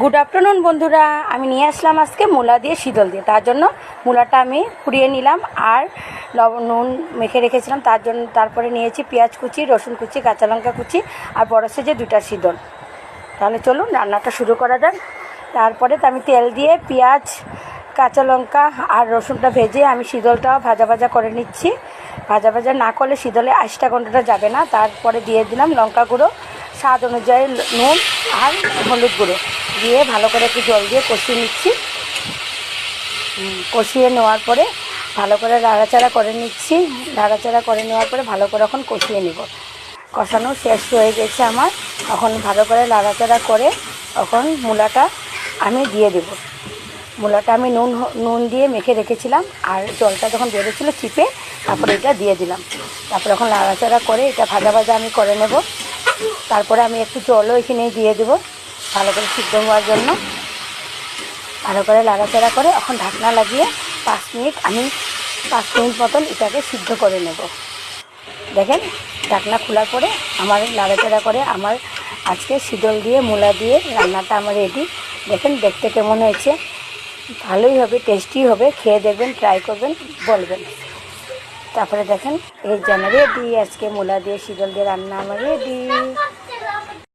Good afternoon বন্ধুরা। আমি নিয়ে আসলাম আজকে মূলা দিয়ে শীতল দিয়ে। তার জন্য মূলাটা আমি কুড়িয়ে নিলাম আর লবণ, নুন মেখে রেখেছিলাম। তার জন্য তারপরে নিয়েছি পেঁয়াজ কুচি, রসুন কুচি, কাঁচা লঙ্কা কুচি আর বড় সেজে দুটা শীতল। তাহলে চলুন, রান্নাটা শুরু করা যাক। তারপরে আমি তেল দিয়ে পেঁয়াজ, কাঁচা লঙ্কা আর রসুনটা ভেজে আমি শীতলটাও ভাজা ভাজা করে নিচ্ছি। ভাজা ভাজা না করলে শীতলে আশটা ঘন্টাটা যাবে না। তারপরে দিয়ে দিলাম লঙ্কা গুঁড়ো। স্বাদ অনুযায়ী নুন আর হলুদ গুঁড়ো দিয়ে ভালো করে একটু জল দিয়ে কষিয়ে নিচ্ছি। কষিয়ে নেওয়ার পরে ভালো করে নাড়াচাড়া করে নিচ্ছি। নাড়াচাড়া করে নেওয়ার পরে ভালো করে এখন কষিয়ে নেব। কষানো শেষ হয়ে গেছে আমার। এখন ভালো করে নাড়াচাড়া করে এখন মূলাটা আমি দিয়ে দেব। মূলাটা আমি নুন নুন দিয়ে মেখে রেখেছিলাম আর জলটা যখন বেরোচ্ছিলো চিপে তারপরে এটা দিয়ে দিলাম। তারপরে এখন নাড়াচাড়া করে এটা ভাজা ভাজা আমি করে নেব। তারপরে আমি একটু জলও এখানে দিয়ে দেবো, ভালো করে সিদ্ধ হওয়ার জন্য। ভালো করে লাড়াচাড়া করে এখন ঢাকনা লাগিয়ে পাঁচ মিনিট আমি পাঁচ মিনিট মতন এটাকে সিদ্ধ করে নেব। দেখেন, ঢাকনা খোলার পরে আমার লাড়াচাড়া করে আমার আজকে শীতল দিয়ে, মূলা দিয়ে রান্নাটা আমার রেডি দেখেন, দেখতে কেমন হয়েছে। ভালোই হবে টেস্টি হবে, খেয়ে দেখবেন ট্রাই করবেন, বলবেন। তারপরে দেখেন এই জানা রেডি আজকে মোলা দিয়ে শীতল দিয়ে রান্না আমার রেডি